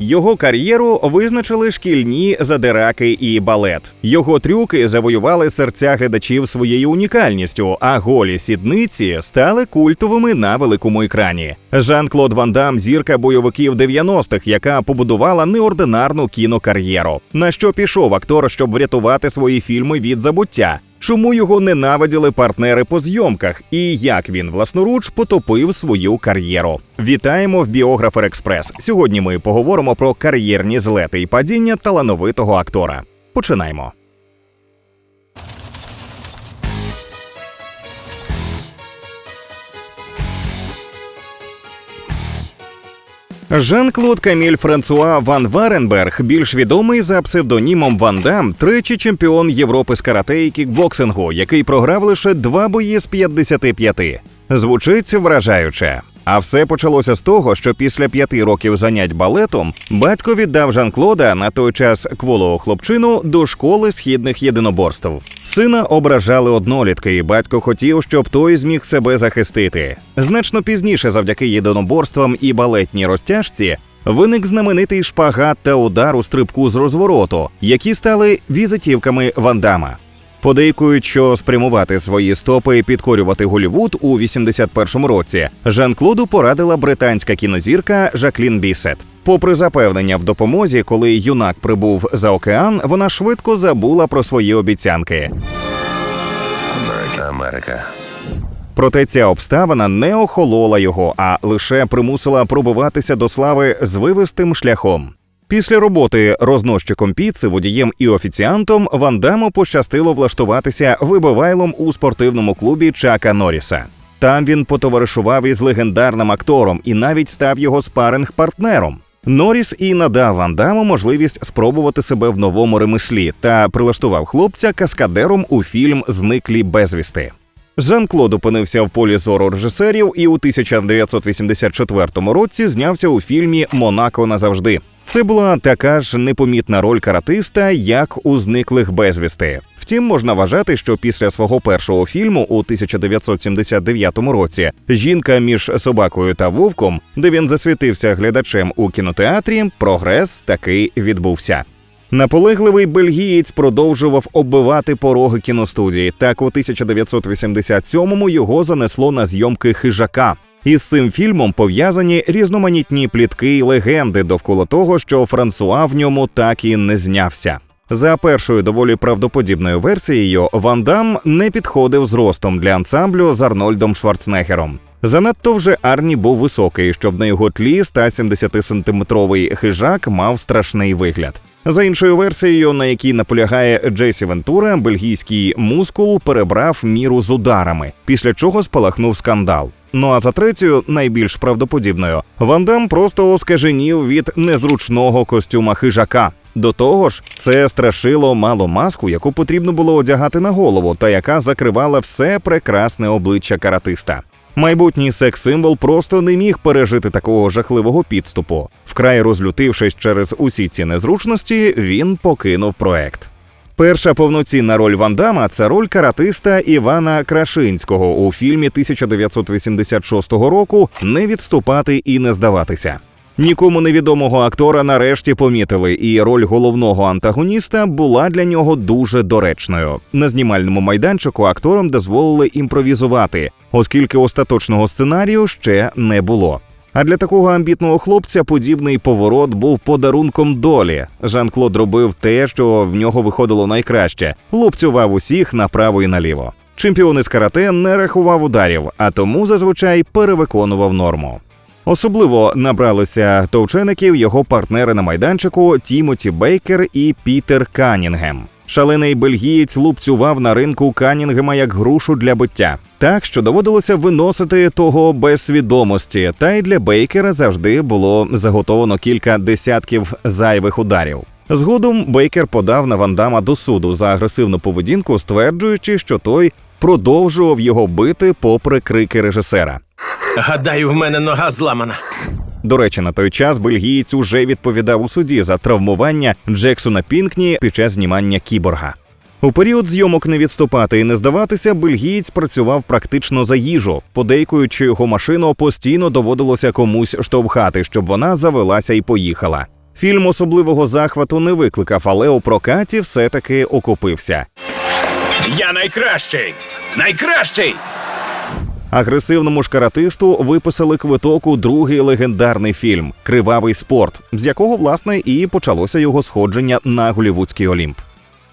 Його кар'єру визначили шкільні задираки і балет. Його трюки завоювали серця глядачів своєю унікальністю, а голі сідниці стали культовими на великому екрані. Жан-Клод Ван Дам – зірка бойовиків 90-х, яка побудувала неординарну кінокар'єру. На що пішов актор, щоб врятувати свої фільми від забуття? Чому його ненавиділи партнери по зйомках, і як він власноруч потопив свою кар'єру? Вітаємо в Біографер Експрес. Сьогодні ми поговоримо про кар'єрні злети і падіння талановитого актора. Починаємо. Жан-Клод Каміль Франсуа Ван Варенберг, більш відомий за псевдонімом Ван Дам, третій чемпіон Європи з карате і кікбоксингу, який програв лише два бої з 55. Звучить вражаюче. А все почалося з того, що після п'яти років занять балетом батько віддав Жан-Клода на той час кволого хлопчину до школи східних єдиноборств. Сина ображали однолітки, і батько хотів, щоб той зміг себе захистити. Значно пізніше, завдяки єдиноборствам і балетній розтяжці, виник знаменитий шпагат та удар у стрибку з розвороту, які стали візитівками Вандама. Подейкують, що спрямувати свої стопи і підкорювати Голівуд у 81-му році Жан-Клоду порадила британська кінозірка Жаклін Бісет. Попри запевнення в допомозі, коли юнак прибув за океан, вона швидко забула про свої обіцянки. Америка, Америка. Проте ця обставина не охолола його, а лише примусила пробиватися до слави звивистим шляхом. Після роботи рознощиком піци, водієм і офіціантом Ван Даму пощастило влаштуватися вибивайлом у спортивному клубі Чака Норріса. Там він потоваришував із легендарним актором і навіть став його спаринг-партнером. Норріс і надав Ван Даму можливість спробувати себе в новому ремеслі та прилаштував хлопця каскадером у фільм Зниклі безвісти. Жан-Клод опинився в полі зору режисерів і у 1984 році знявся у фільмі Монако назавжди. Це була така ж непомітна роль каратиста, як у зниклих безвісти. Втім, можна вважати, що після свого першого фільму у 1979 році жінка між собакою та вовком, де він засвітився глядачем у кінотеатрі, прогрес таки відбувся. Наполегливий бельгієць продовжував оббивати пороги кіностудії. Так у 1987-му його занесло на зйомки хижака. Із цим фільмом пов'язані різноманітні плітки й легенди довкола того, що Франсуа в ньому так і не знявся. За першою доволі правдоподібною версією, Ван Дам не підходив зростом для ансамблю з Арнольдом Шварценеггером. Занадто вже Арні був високий, щоб на його тлі 170-сантиметровий хижак мав страшний вигляд. За іншою версією, на якій наполягає Джесі Вентура, бельгійський мускул перебрав міру з ударами, після чого спалахнув скандал. Ну а за третьою, найбільш правдоподібною, Ван Дам просто оскаженів від незручного костюма хижака. До того ж, це страшило мало маску, яку потрібно було одягати на голову, та яка закривала все прекрасне обличчя каратиста. Майбутній секс-символ просто не міг пережити такого жахливого підступу. Вкрай розлютившись через усі ці незручності, він покинув проект. Перша повноцінна роль Ван Дама – це роль каратиста Івана Крашинського у фільмі 1986 року Не відступати і не здаватися. Нікому невідомого актора нарешті помітили, і роль головного антагоніста була для нього дуже доречною. На знімальному майданчику акторам дозволили імпровізувати, оскільки остаточного сценарію ще не було. А для такого амбітного хлопця подібний поворот був подарунком долі. Жан-Клод робив те, що в нього виходило найкраще лупцював усіх направо і наліво. Чемпіон із карате не рахував ударів, а тому зазвичай перевиконував норму. Особливо набралися товчеників його партнери на майданчику Тімоті Бейкер і Пітер Канінгем. Шалений бельгієць лупцював на ринку Канінгема як грушу для биття, так що доводилося виносити того без свідомості. Та й для Бейкера завжди було заготовано кілька десятків зайвих ударів. Згодом Бейкер подав на Вандама до суду за агресивну поведінку, стверджуючи, що той продовжував його бити попри крики режисера. Гадаю, в мене нога зламана. До речі, на той час бельгієць уже відповідав у суді за травмування Джексона Пінкні під час знімання кіборга. У період зйомок не відступати і не здаватися, бельгієць працював практично за їжу, подейкуючи його машину, постійно доводилося комусь штовхати, щоб вона завелася і поїхала. Фільм особливого захвату не викликав, але у прокаті все-таки окупився. Я найкращий! Найкращий! Агресивному ж каратисту виписали квиток у другий легендарний фільм Кривавий спорт, з якого власне і почалося його сходження на голівудський Олімп.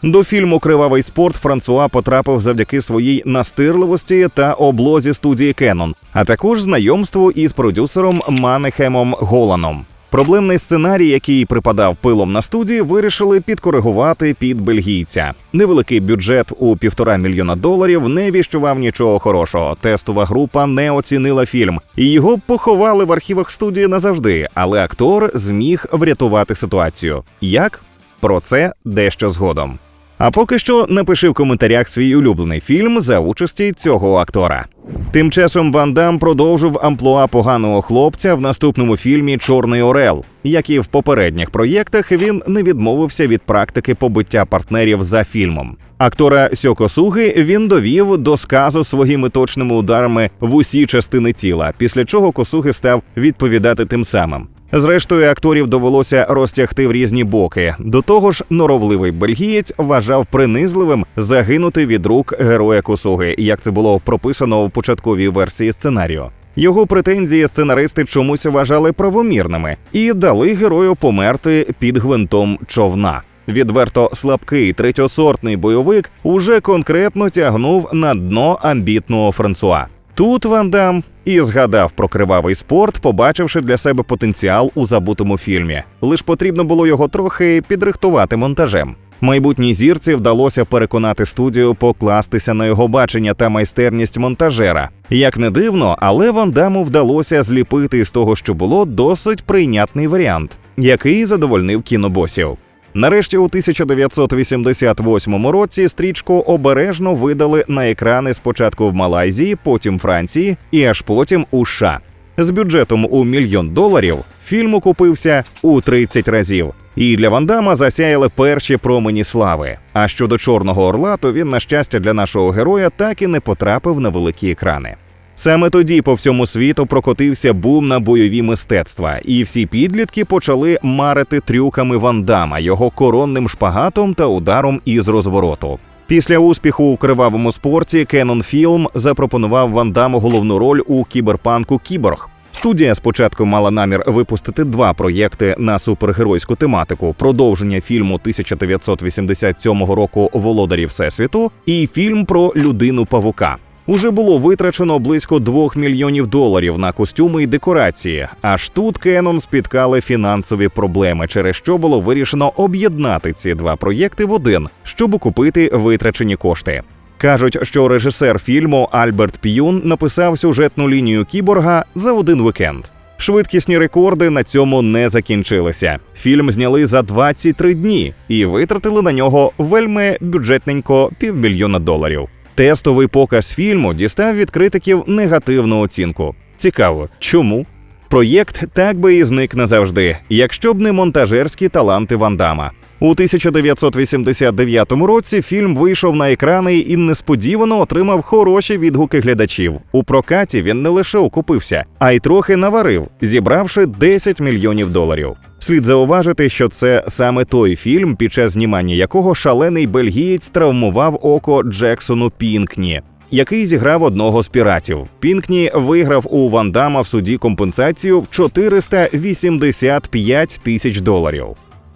До фільму Кривавий спорт Франсуа потрапив завдяки своїй настирливості та облозі студії Кенон, а також знайомству із продюсером Манехемом Голаном. Проблемний сценарій, який припадав пилом на студії, вирішили підкоригувати під бельгійця. Невеликий бюджет у півтора мільйона доларів не віщував нічого хорошого. Тестова група не оцінила фільм, і його поховали в архівах студії назавжди. Але актор зміг врятувати ситуацію. Як? Про це дещо згодом. А поки що напиши в коментарях свій улюблений фільм за участі цього актора. Тим часом Ван Дам продовжив амплуа поганого хлопця в наступному фільмі Чорний Орел. Як і в попередніх проєктах, він не відмовився від практики побиття партнерів за фільмом. Актора Сьокосуги він довів до сказу своїми точними ударами в усі частини тіла, після чого Косуги став відповідати тим самим. Зрештою, акторів довелося розтягти в різні боки. До того ж, норовливий бельгієць вважав принизливим загинути від рук героя Косуги, як це було прописано в початковій версії сценарію. Його претензії сценаристи чомусь вважали правомірними і дали герою померти під гвинтом човна. Відверто слабкий третьосортний бойовик уже конкретно тягнув на дно амбітного Франсуа. Тут Ван Дам і згадав про кривавий спорт, побачивши для себе потенціал у забутому фільмі. Лиш потрібно було його трохи підрихтувати монтажем. Майбутній зірці вдалося переконати студію покластися на його бачення та майстерність монтажера. Як не дивно, але Ван Даму вдалося зліпити з того, що було досить прийнятний варіант, який задовольнив кінобосів. Нарешті у 1988 році стрічку обережно видали на екрани спочатку в Малайзії, потім Франції і аж потім у США. З бюджетом у мільйон доларів фільм окупився у 30 разів. І для Вандама засяяли перші промені слави. А щодо Чорного Орла, то він, на щастя, для нашого героя так і не потрапив на великі екрани. Саме тоді по всьому світу прокотився бум на бойові мистецтва, і всі підлітки почали марити трюками Вандама, його коронним шпагатом та ударом із розвороту. Після успіху у кривавому спорті Canon Film запропонував Вандаму головну роль у кіберпанку Кіборг. Студія спочатку мала намір випустити два проєкти на супергеройську тематику: продовження фільму 1987 року Володарі Всесвіту і фільм про людину павука. Уже було витрачено близько 2 мільйонів доларів на костюми і декорації. Аж тут Кенон спіткали фінансові проблеми, через що було вирішено об'єднати ці два проєкти в один, щоб окупити витрачені кошти. Кажуть, що режисер фільму Альберт П'юн написав сюжетну лінію кіборга за один вікенд. Швидкісні рекорди на цьому не закінчилися. Фільм зняли за 23 дні і витратили на нього вельми бюджетненько півмільйона доларів. Тестовий показ фільму дістав від критиків негативну оцінку. Цікаво, чому? Проєкт так би і зник назавжди, якщо б не монтажерські таланти Вандама. У 1989 році фільм вийшов на екрани і несподівано отримав хороші відгуки глядачів. У прокаті він не лише окупився, а й трохи наварив, зібравши 10 мільйонів доларів. Слід зауважити, що це саме той фільм, під час знімання якого шалений бельгієць травмував око Джексону Пінкні. Який зіграв одного з піратів. Пінкні виграв у Вандама в суді компенсацію в 485 тисяч доларів.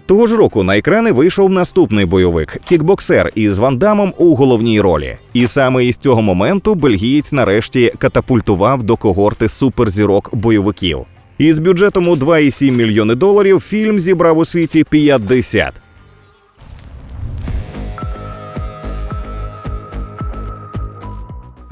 Того ж року на екрани вийшов наступний бойовик кікбоксер із Вандамом у головній ролі. І саме із цього моменту бельгієць нарешті катапультував до когорти суперзірок бойовиків. Із бюджетом у 2,7 мільйони доларів фільм зібрав у світі 50.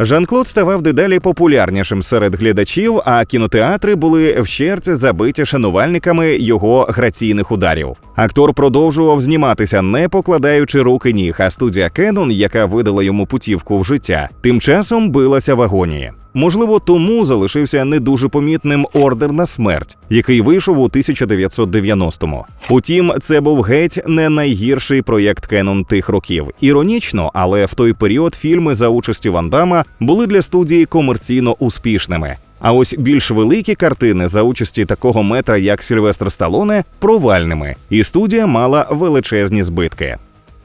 Жан-Клод ставав дедалі популярнішим серед глядачів, а кінотеатри були вщерть забиті шанувальниками його граційних ударів. Актор продовжував зніматися, не покладаючи руки ніг. А студія Canon, яка видала йому путівку в життя, тим часом билася в агонії. Можливо, тому залишився не дуже помітним ордер на смерть, який вийшов у 1990-му. Утім, це був геть не найгірший проєкт Canon тих років. Іронічно, але в той період фільми за участі Вандама були для студії комерційно успішними. А ось більш великі картини за участі такого метра, як Сільвестр Сталоне, провальними, і студія мала величезні збитки.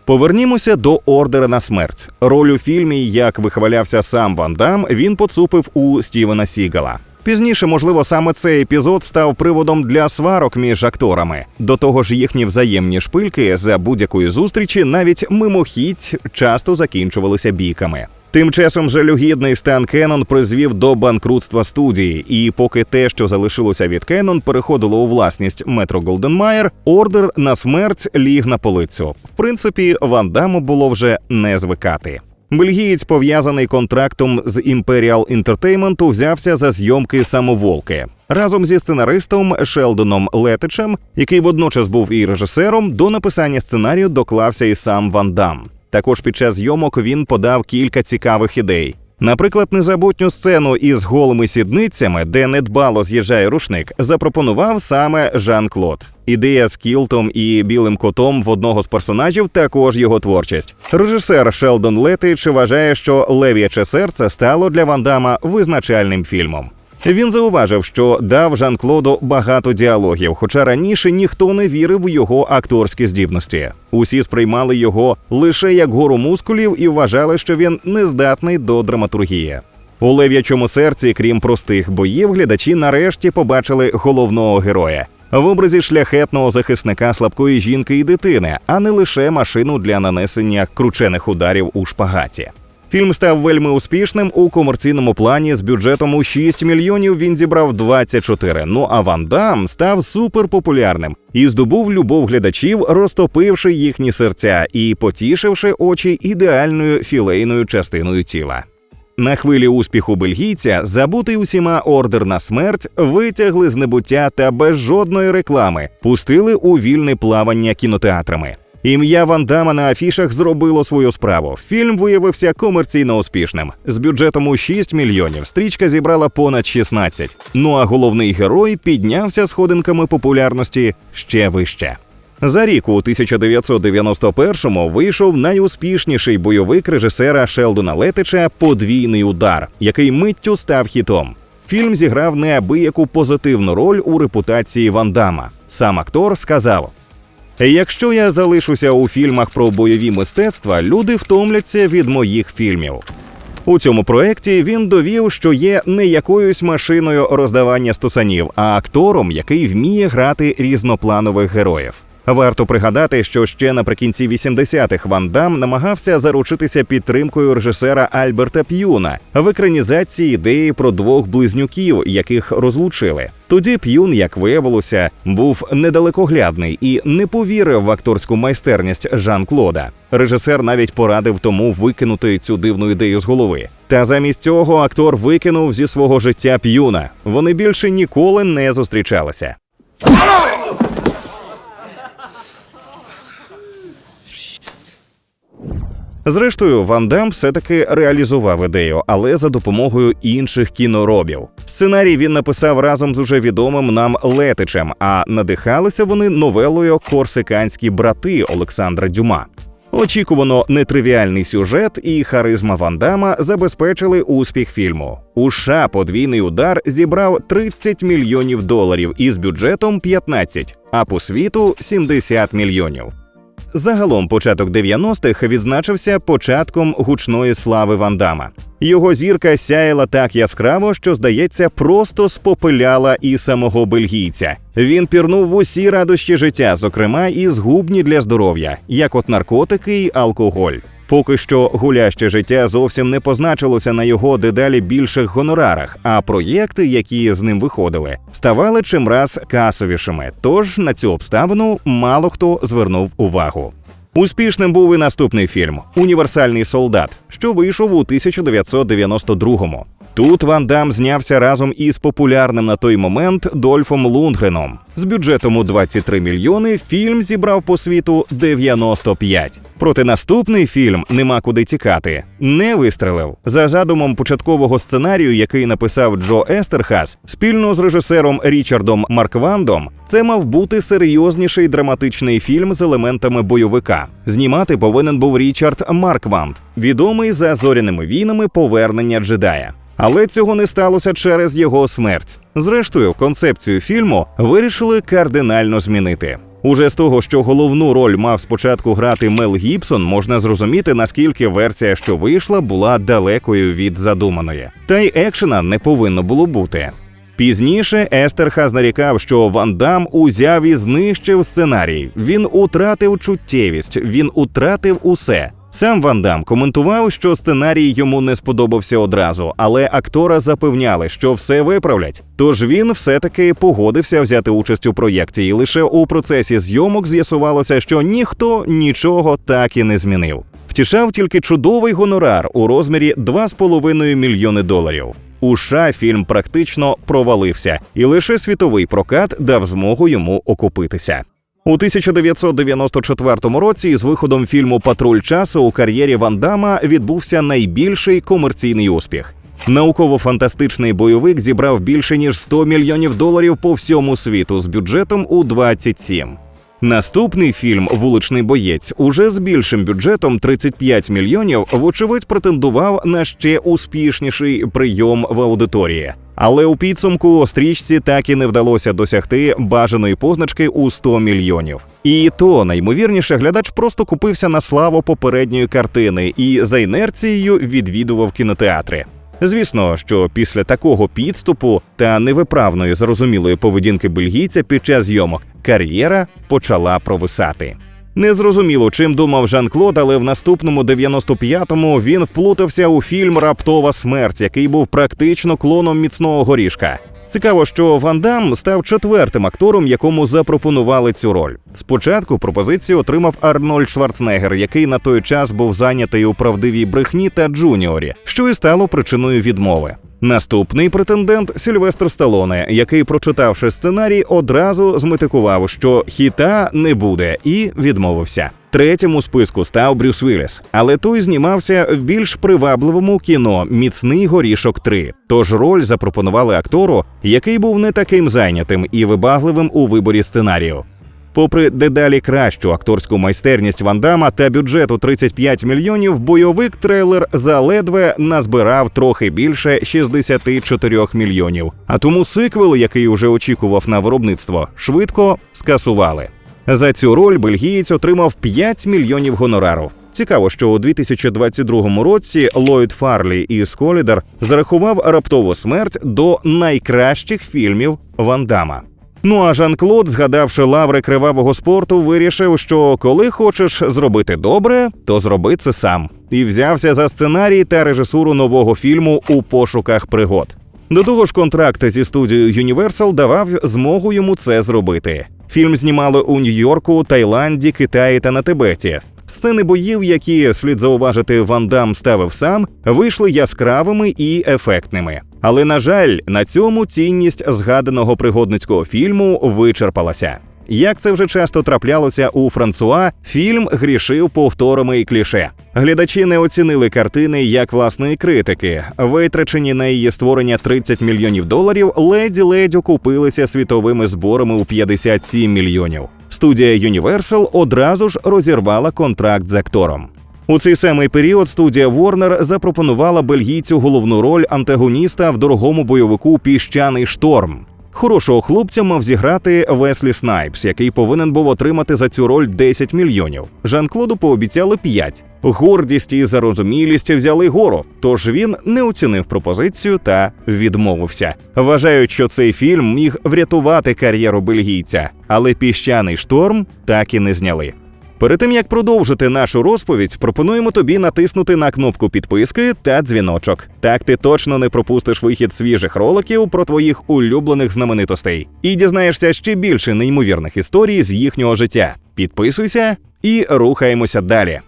Повернімося до ордера на смерть. Роль у фільмі, як вихвалявся сам Ван Дам, він поцупив у Стівена Сігала. Пізніше, можливо, саме цей епізод став приводом для сварок між акторами. До того ж, їхні взаємні шпильки за будь-якої зустрічі навіть мимохідь часто закінчувалися бійками. Тим часом жалюгідний стан Кеннон призвів до банкрутства студії, і поки те, що залишилося від Кеннон, переходило у власність Метро Голденмайер, ордер на смерть ліг на полицю. В принципі, Ван Даму було вже не звикати. Бельгієць, пов'язаний контрактом з Imperial Entertainment, взявся за зйомки самоволки. Разом зі сценаристом Шелдоном Летичем, який водночас був і режисером, до написання сценарію доклався і сам Ван Дам. Також під час зйомок він подав кілька цікавих ідей. Наприклад, незабутню сцену із голими сідницями, де недбало з'їжджає рушник, запропонував саме Жан Клод. Ідея з кілтом і білим котом в одного з персонажів також його творчість. Режисер Шелдон Летич вважає, що Лев'яче серце стало для Ван Дама визначальним фільмом. Він зауважив, що дав Жан Клоду багато діалогів, хоча раніше ніхто не вірив у його акторські здібності. Усі сприймали його лише як гору мускулів і вважали, що він не здатний до драматургії. У лев'ячому серці, крім простих боїв, глядачі нарешті побачили головного героя в образі шляхетного захисника слабкої жінки і дитини, а не лише машину для нанесення кручених ударів у шпагаті. Фільм став вельми успішним у комерційному плані з бюджетом у 6 мільйонів. Він зібрав 24. Ну а Ван Дам став суперпопулярним і здобув любов глядачів, розтопивши їхні серця і потішивши очі ідеальною філейною частиною тіла. На хвилі успіху бельгійця забутий усіма ордер на смерть витягли з небуття та без жодної реклами пустили у вільне плавання кінотеатрами. Ім'я Ван Дама на афішах зробило свою справу. Фільм виявився комерційно успішним. З бюджетом у 6 мільйонів стрічка зібрала понад 16. Ну а головний герой піднявся сходинками популярності ще вище. За рік у 1991-му вийшов найуспішніший бойовик режисера Шелдона Летича Подвійний удар, який миттю став хітом. Фільм зіграв неабияку позитивну роль у репутації Ван Дама. Сам актор сказав: Якщо я залишуся у фільмах про бойові мистецтва, люди втомляться від моїх фільмів. У цьому проєкті він довів, що є не якоюсь машиною роздавання стусанів, а актором, який вміє грати різнопланових героїв. Варто пригадати, що ще наприкінці 80-х Ван Дам намагався заручитися підтримкою режисера Альберта П'юна в екранізації ідеї про двох близнюків, яких розлучили. Тоді П'юн, як виявилося, був недалекоглядний і не повірив в акторську майстерність Жан Клода. Режисер навіть порадив тому викинути цю дивну ідею з голови. Та замість цього актор викинув зі свого життя П'юна. Вони більше ніколи не зустрічалися. Зрештою, Ван Дам все-таки реалізував ідею, але за допомогою інших кіноробів. Сценарій він написав разом з уже відомим нам Летичем, а надихалися вони новелою Корсиканські брати Олександра Дюма. Очікувано нетривіальний сюжет і харизма Ван Дама забезпечили успіх фільму. У США подвійний удар зібрав 30 мільйонів доларів із бюджетом 15, а по світу 70 мільйонів. Загалом початок 90-х відзначився початком гучної слави Ван Дама. Його зірка сяяла так яскраво, що, здається, просто спопиляла і самого бельгійця. Він пірнув в усі радощі життя, зокрема і згубні для здоров'я, як от наркотики й алкоголь. Поки що гуляще життя зовсім не позначилося на його дедалі більших гонорарах, а проєкти, які з ним виходили, ставали чимраз касовішими. Тож на цю обставину мало хто звернув увагу. Успішним був і наступний фільм Універсальний солдат, що вийшов у 1992-му. Тут Ван Дам знявся разом із популярним на той момент Дольфом Лундгреном. З бюджетом у 23 мільйони фільм зібрав по світу 95. Проте наступний фільм Нема куди тікати не вистрелив. За задумом початкового сценарію, який написав Джо Естерхас, спільно з режисером Річардом Марквандом, це мав бути серйозніший драматичний фільм з елементами бойовика. Знімати повинен був Річард Маркванд, відомий за зоряними війнами повернення джедая. Але цього не сталося через його смерть. Зрештою, концепцію фільму вирішили кардинально змінити. Уже з того, що головну роль мав спочатку грати Мел Гібсон, можна зрозуміти, наскільки версія, що вийшла, була далекою від задуманої. Та й екшена не повинно було бути. Пізніше Естерхаз нарікав, що Ван Дам узяв і знищив сценарій. Він утратив чуттєвість, він утратив усе. Сам Ван Дам коментував, що сценарій йому не сподобався одразу, але актора запевняли, що все виправлять. Тож він все-таки погодився взяти участь у проєкті, і лише у процесі зйомок з'ясувалося, що ніхто нічого так і не змінив. Втішав тільки чудовий гонорар у розмірі 2,5 мільйони доларів. У США фільм практично провалився, і лише світовий прокат дав змогу йому окупитися. У 1994 році з виходом фільму Патруль часу у кар'єрі Ван Дама відбувся найбільший комерційний успіх. Науково-фантастичний бойовик зібрав більше ніж 100 мільйонів доларів по всьому світу з бюджетом у 27. Наступний фільм Вуличний боєць уже з більшим бюджетом 35 мільйонів, вочевидь, претендував на ще успішніший прийом в аудиторії. Але у підсумку стрічці так і не вдалося досягти бажаної позначки у 100 мільйонів. І то наймовірніше, глядач просто купився на славу попередньої картини і за інерцією відвідував кінотеатри. Звісно, що після такого підступу та невиправної зрозумілої поведінки бельгійця під час зйомок кар'єра почала провисати. Незрозуміло, чим думав Жан-Клод, але в наступному 95-му він вплутався у фільм Раптова смерть, який був практично клоном міцного горішка. Цікаво, що Ван Дам став четвертим актором, якому запропонували цю роль. Спочатку пропозицію отримав Арнольд Шварценеггер, який на той час був зайнятий у правдивій брехні та Джуніорі, що і стало причиною відмови. Наступний претендент Сільвестр Сталоне, який, прочитавши сценарій, одразу зметикував, що хіта не буде, і відмовився. Третім у списку став Брюс Вілліс, але той знімався в більш привабливому кіно Міцний горішок 3». Тож роль запропонували актору, який був не таким зайнятим і вибагливим у виборі сценарію. Попри дедалі кращу акторську майстерність Ван Дама та бюджету 35 мільйонів, бойовик трейлер заледве назбирав трохи більше 64 мільйонів. А тому сиквел, який уже очікував на виробництво, швидко скасували. За цю роль бельгієць отримав 5 мільйонів гонорару. Цікаво, що у 2022 році Ллойд Фарлі із Колідер зарахував раптову смерть до найкращих фільмів Ван Дама. Ну а Жан-Клод, згадавши лаври кривавого спорту, вирішив, що коли хочеш зробити добре, то зроби це сам. І взявся за сценарій та режисуру нового фільму у пошуках пригод. До того ж, контракт зі студією Universal давав змогу йому це зробити. Фільм знімали у Нью-Йорку, Таїланді, Китаї та на Тибеті. Сцени боїв, які слід зауважити, Ван Дам ставив сам, вийшли яскравими і ефектними. Але на жаль, на цьому цінність згаданого пригодницького фільму вичерпалася. Як це вже часто траплялося у Франсуа, фільм грішив повторами і кліше. Глядачі не оцінили картини як власної критики. Витрачені на її створення 30 мільйонів доларів ледь-ледь окупилися світовими зборами у 57 мільйонів. Студія Universal одразу ж розірвала контракт з актором. У цей самий період студія Warner запропонувала бельгійцю головну роль антагоніста в дорогому бойовику Піщаний шторм. Хорошого хлопця мав зіграти Веслі Снайпс, який повинен був отримати за цю роль 10 мільйонів. Жан-Клоду пообіцяли 5. Гордість і зарозумілість взяли гору, тож він не оцінив пропозицію та відмовився. Вважають, що цей фільм міг врятувати кар'єру бельгійця, але піщаний шторм так і не зняли. Перед тим як продовжити нашу розповідь, пропонуємо тобі натиснути на кнопку підписки та дзвіночок. Так ти точно не пропустиш вихід свіжих роликів про твоїх улюблених знаменитостей і дізнаєшся ще більше неймовірних історій з їхнього життя. Підписуйся і рухаємося далі.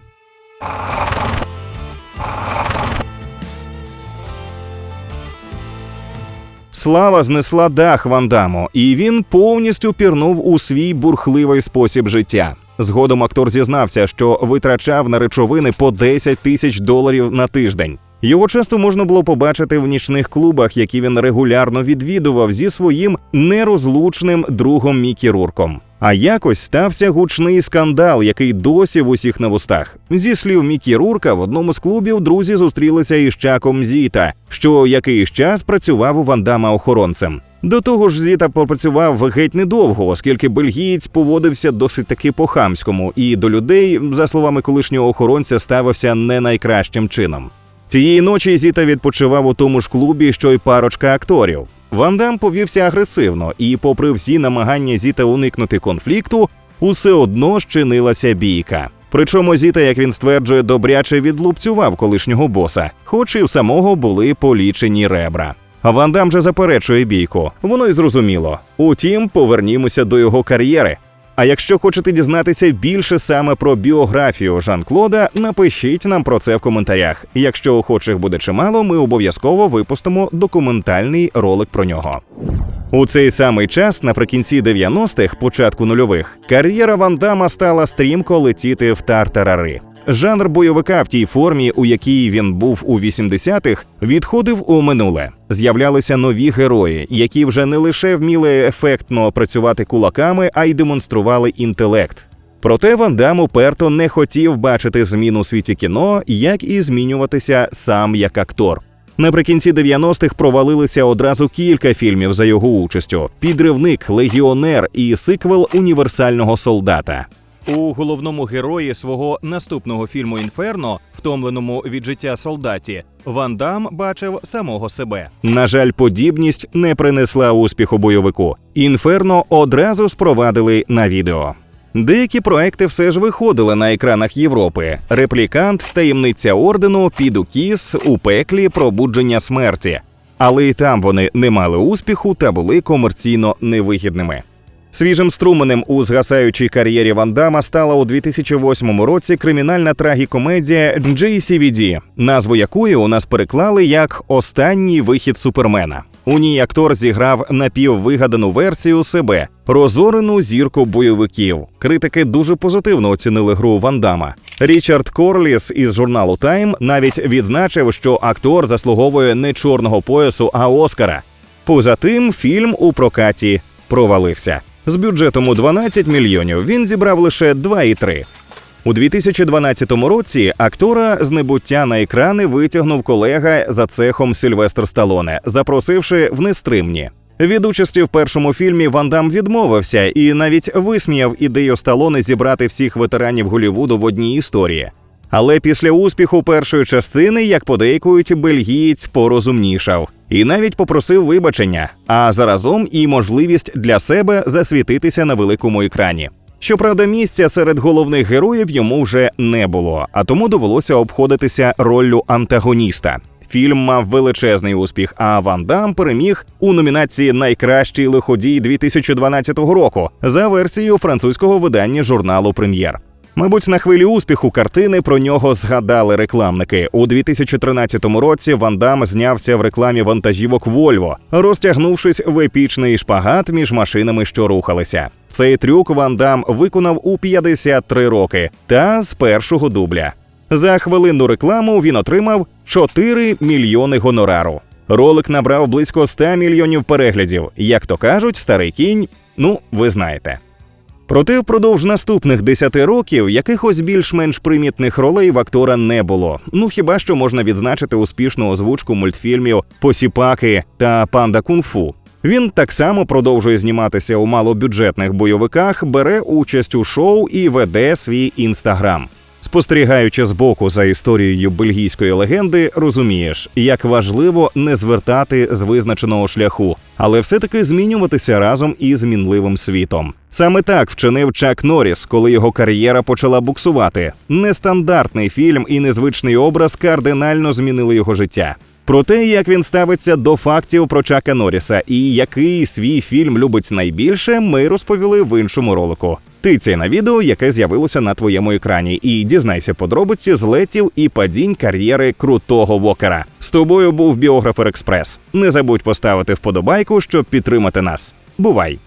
Слава знесла дах Вандаму, і він повністю пірнув у свій бурхливий спосіб життя. Згодом актор зізнався, що витрачав на речовини по 10 тисяч доларів на тиждень. Його часто можна було побачити в нічних клубах, які він регулярно відвідував зі своїм нерозлучним другом Мікі Рурком. А якось стався гучний скандал, який досі в усіх на вустах. Зі слів Мікі Рурка, в одному з клубів друзі зустрілися із Чаком Зіта, що якийсь час працював у Вандама охоронцем. До того ж, Зіта попрацював геть недовго, оскільки бельгієць поводився досить таки по-хамському, і до людей, за словами колишнього охоронця, ставився не найкращим чином. Тієї ночі Зіта відпочивав у тому ж клубі, що й парочка акторів. Ван Дам повівся агресивно, і, попри всі намагання Зіта уникнути конфлікту, усе одно щинилася бійка. Причому Зіта, як він стверджує, добряче відлупцював колишнього боса, хоч і в самого були полічені ребра. Ван Дам же заперечує бійку. Воно й зрозуміло. Утім, повернімося до його кар'єри. А якщо хочете дізнатися більше саме про біографію Жан-Клода, напишіть нам про це в коментарях. Якщо охочих буде чимало, ми обов'язково випустимо документальний ролик про нього. У цей самий час, наприкінці 90-х, початку нульових, кар'єра Ван Дама стала стрімко летіти в тартарари. Жанр бойовика в тій формі, у якій він був у 80-х, відходив у минуле. З'являлися нові герої, які вже не лише вміли ефектно працювати кулаками, а й демонстрували інтелект. Проте Ван Дам уперто не хотів бачити змін у світі кіно, як і змінюватися сам як актор. Наприкінці 90-х провалилися одразу кілька фільмів за його участю: підривник, легіонер і сиквел універсального солдата. У головному герої свого наступного фільму Інферно, втомленому від життя солдаті, Ван Дам бачив самого себе. На жаль, подібність не принесла успіху бойовику. Інферно одразу спровадили на відео. Деякі проекти все ж виходили на екранах Європи: реплікант, таємниця ордену, підукіс, у пеклі, пробудження смерті. Але і там вони не мали успіху та були комерційно невигідними. Свіжим струменем у згасаючій кар'єрі Ван Дама стала у 2008 році кримінальна трагікомедія JCVD, назву якої у нас переклали як Останній вихід супермена. У ній актор зіграв напіввигадану версію себе, розорену зірку бойовиків. Критики дуже позитивно оцінили гру Ван Дама. Річард Корліс із журналу Time навіть відзначив, що актор заслуговує не чорного поясу, а Оскара. Поза тим, фільм у прокаті провалився. З бюджетом у 12 мільйонів він зібрав лише 2,3. У 2012 році актора з небуття на екрани витягнув колега за цехом Сильвестр Сталоне, запросивши в нестримні. Від участі в першому фільмі Ван Дам відмовився і навіть висміяв ідею Сталоне зібрати всіх ветеранів Голлівуду в одній історії. Але після успіху першої частини, як подейкують, бельгієць порозумнішав і навіть попросив вибачення, а заразом і можливість для себе засвітитися на великому екрані. Щоправда, місця серед головних героїв йому вже не було, а тому довелося обходитися роллю антагоніста. Фільм мав величезний успіх, а Ван Дам переміг у номінації Найкращий лиходій 2012 року за версією французького видання журналу Прем'єр. Мабуть, на хвилі успіху картини про нього згадали рекламники. У 2013 році Ван Дам знявся в рекламі вантажівок Вольво, розтягнувшись в епічний шпагат між машинами, що рухалися. Цей трюк Ван Дам виконав у 53 роки та з першого дубля. За хвилинну рекламу він отримав 4 мільйони гонорару. Ролик набрав близько 100 мільйонів переглядів. Як то кажуть, старий кінь, ну ви знаєте. Проте впродовж наступних 10 років якихось більш-менш примітних ролей в актора не було. Ну хіба що можна відзначити успішну озвучку мультфільмів Посіпаки та Панда Кунг-фу. Він так само продовжує зніматися у малобюджетних бойовиках, бере участь у шоу і веде свій інстаграм. Спостерігаючи збоку за історією бельгійської легенди, розумієш, як важливо не звертати з визначеного шляху, але все-таки змінюватися разом із мінливим світом. Саме так вчинив Чак Норріс, коли його кар'єра почала буксувати. Нестандартний фільм і незвичний образ кардинально змінили його життя. Про те, як він ставиться до фактів про Чака Норріса і який свій фільм любить найбільше, ми розповіли в іншому ролику. Тицяй на відео, яке з'явилося на твоєму екрані, і дізнайся подробиці злетів і падінь кар'єри крутого Вокера. З тобою був біографер Експрес. Не забудь поставити вподобайку, щоб підтримати нас. Бувай!